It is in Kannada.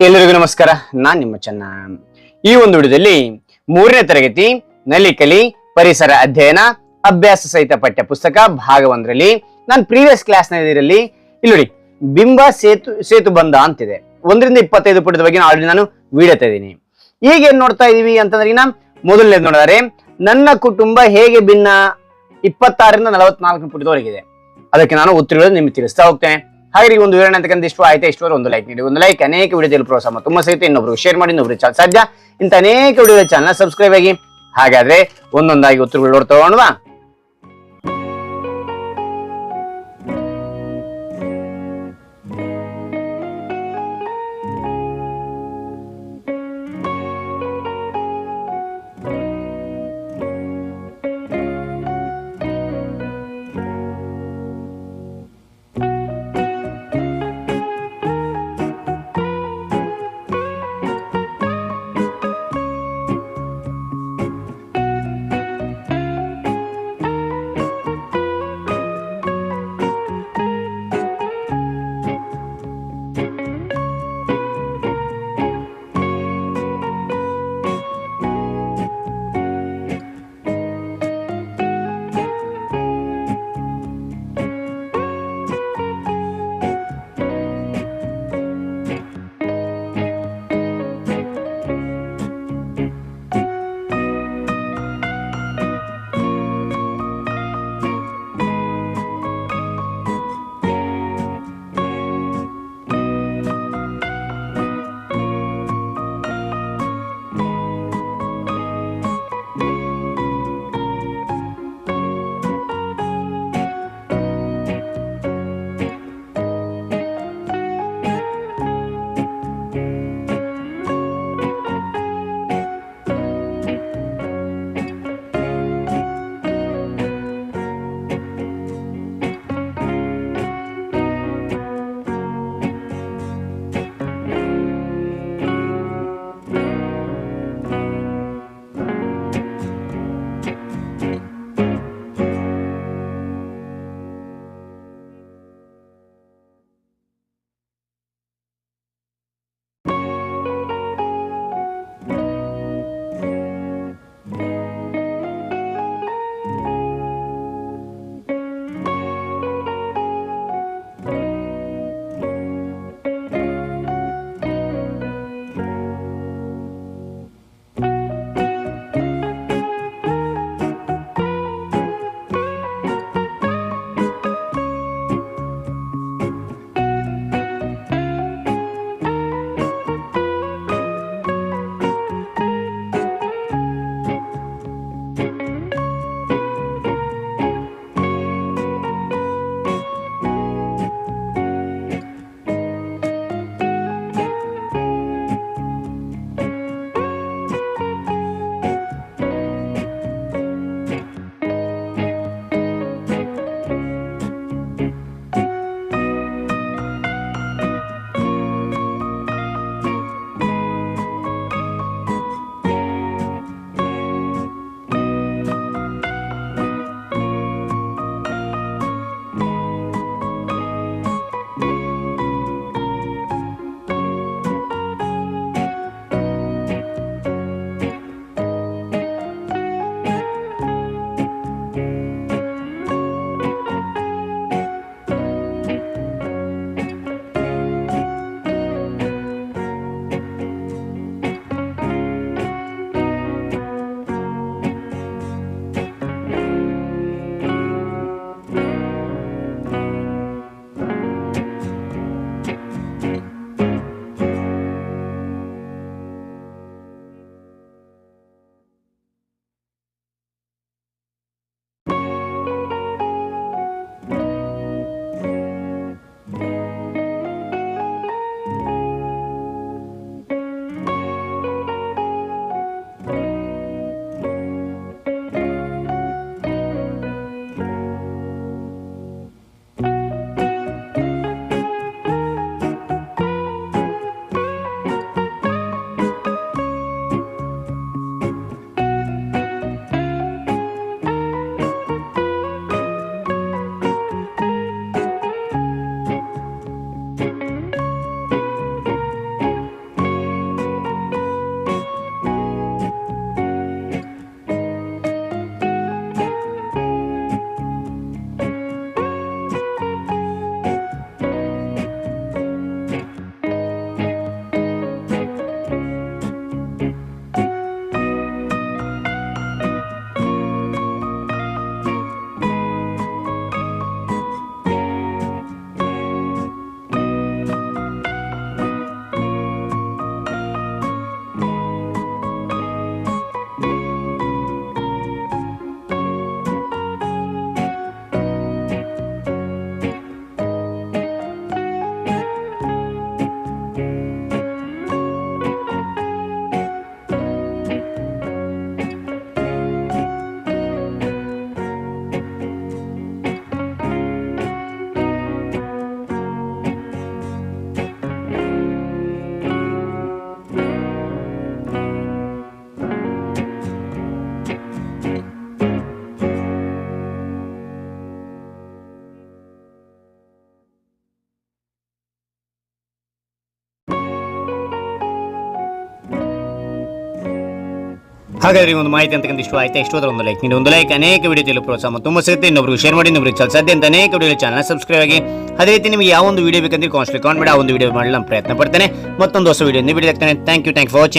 ಎಲ್ಲರಿಗೂ ನಮಸ್ಕಾರ. ನಾನ್ ನಿಮ್ಮ ಚೆನ್ನ. ಈ ಒಂದು ವಿಡಿಯೋದಲ್ಲಿ ಮೂರನೇ ತರಗತಿ ನಲಿಕಲಿ ಪರಿಸರ ಅಧ್ಯಯನ ಅಭ್ಯಾಸ ಸಹಿತ ಪಠ್ಯ ಪುಸ್ತಕ ಭಾಗ ಒಂದರಲ್ಲಿ ನಾನು ಪ್ರೀವಿಯಸ್ ಕ್ಲಾಸ್ ಇದರಲ್ಲಿ, ಇಲ್ಲಿ ನೋಡಿ, ಬಿಂಬ ಸೇತು ಸೇತು ಬಂದ ಅಂತಿದೆ. ಒಂದರಿಂದ ಇಪ್ಪತ್ತೈದು ಪುಟದ ಬಗ್ಗೆ ಆಲ್ರೆಡಿ ನಾನು ವಿಡಿಯೋ ತೆಗೆದೀನಿ. ಈಗ ಏನ್ ನೋಡ್ತಾ ಇದೀವಿ ಅಂತಂದ್ರೆ ನಾ ಮೊದಲನೇದು ನೋಡಿದ್ರೆ, ನನ್ನ ಕುಟುಂಬ ಹೇಗೆ ಭಿನ್ನ? ಇಪ್ಪತ್ತಾರರಿಂದ ನಲವತ್ನಾಲ್ಕು ಪುಟದವರೆಗಿದೆ. ಅದಕ್ಕೆ ನಾನು ಉತ್ತರಗಳನ್ನು ನಿಮಗೆ ತಿಳಿಸ್ತಾ ಹೋಗ್ತೇನೆ. ಹಾಗೆ ಒಂದು ವಿವರಣೆ ಅಂತಕ್ಕಂಥ ಇಷ್ಟು ಆಯ್ತಾ? ಇಷ್ಟು ಒಂದು ಲೈಕ್ ನೀಡಿ. ಒಂದು ಲೈಕ್ ಅನೇಕ ವಿಡಿಯೋದಲ್ಲಿ ಪ್ರೋತ್ಸಾಹ ತುಂಬ ಸಹಿತ ಇನ್ನೊಬ್ರು ಶೇರ್ ಮಾಡಿ ಇನ್ನೊಬ್ರು ಸದ್ಯ ಇಂಥ ಅನೇಕ ವಿಡಿಯೋ ಚಾನಲ್ ಸಬ್ಸ್ಕ್ರೈಬ್ ಆಗಿ. ಹಾಗಾದ್ರೆ ಒಂದೊಂದಾಗಿ ಉತ್ತರಗಳು ನೋಡ್ತಾ ಹಾಗಾದ್ರೆ ಒಂದು ಮಾಹಿತಿ ಅಂತಕ್ಕಂಥ ಇಷ್ಟು ಆಯ್ತಾ ಇಷ್ಟು ಒಂದು ಲೈಕ್ ನೀಡಿ. ಒಂದು ಲೈಕ್ ಅನೇಕ ವಿಡಿಯೋ ತಿಳಿಯಲು ಪ್ರೋತ್ಸಾಹ ತುಂಬ ಸಿಗುತ್ತೆ. ಇನ್ನೊಬ್ರಿಗೆ ಶೇರ್ ಮಾಡಿ, ಇನ್ನೊಬ್ರಿಗೆ ಚಲ ಸಾಧ್ಯ ಅಂತ ಅನೇಕ ವಿಡಿಯೋ ಚಾನಲ್ ಸಬ್ಸ್ಕ್ರೈಬ್ ಆಗಿ. ಅದೇ ರೀತಿ ನಿಮಗೆ ಯಾವ ಒಂದು ವಿಡಿಯೋ ಬೇಕಂದ್ರೆ ಕಾನ್ಸ್ಟ್ಲಿ ಕಾನ್ಬಿಡ ಆ ಒಂದು ವಿಡಿಯೋ ಮಾಡಲು ಪ್ರಯತ್ನ ಪಡ್ತೇನೆ. ಮತ್ತೊಂದು ಹೊಸ ವಿಡಿಯೋ ವಿಡಿಯೋ ಆಗ್ತಾನೆ. Thank you thank for watching